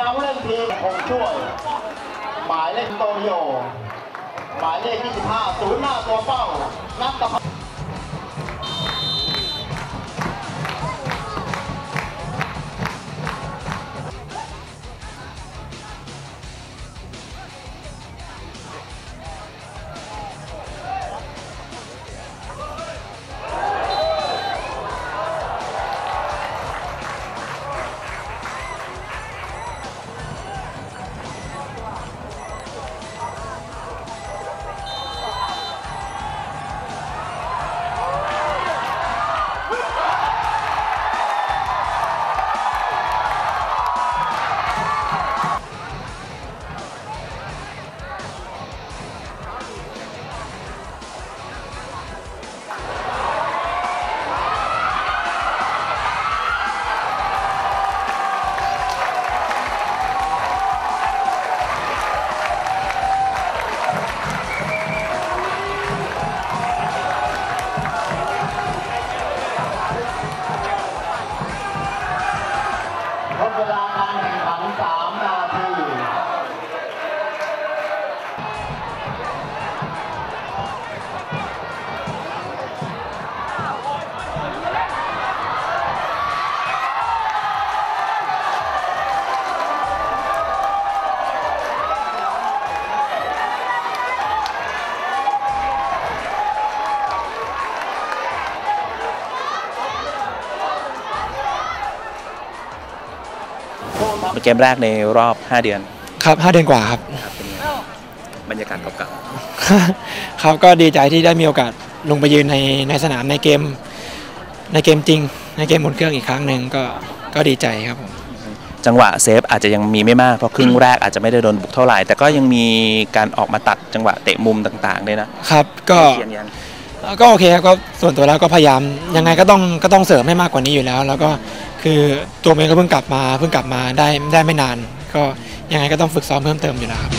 นำเล่นทีมคงช่วย หมายเลขโตโย หมายเลข 25ศูนย์หน้าตัวเป้านักตะพั ลาการแข่งขัน3นาที เป็นเกมแรกในรอบ 5 เดือนครับห้าเดือนกว่าครับครับเป็นไงบ้างบรรยากาศเก่าครับก็ดีใจที่ได้มีโอกาสลงไปยืนในในสนามในเกม ในเกมจริง ในเกมบนเครื่องอีกครั้งหนึ่งก็ก็ดีใจครับผมๆจังหวะเซฟอาจจะยังมีไม่มากเพราะครึ่งแรกอาจจะไม่ได้โดนบุกเท่าไหร่ แต่ก็ยังมีการออกมาตัดจังหวะเตะมุมต่างๆด้วยนะครับ ก็เขียนยัง ก็โอเคครับก็ส่วนตัวแล้วก็พยายามยังไงก็ต้องก็ต้องเสริมให้มากกว่านี้อยู่แล้ว แล้วก็คือตัวเองก็เพิ่งกลับมาเพิ่งกลับมาได้ได้ไม่นาน ก็ยังไงก็ต้องฝึกซ้อมเพิ่มเติมอยู่แล้วครับ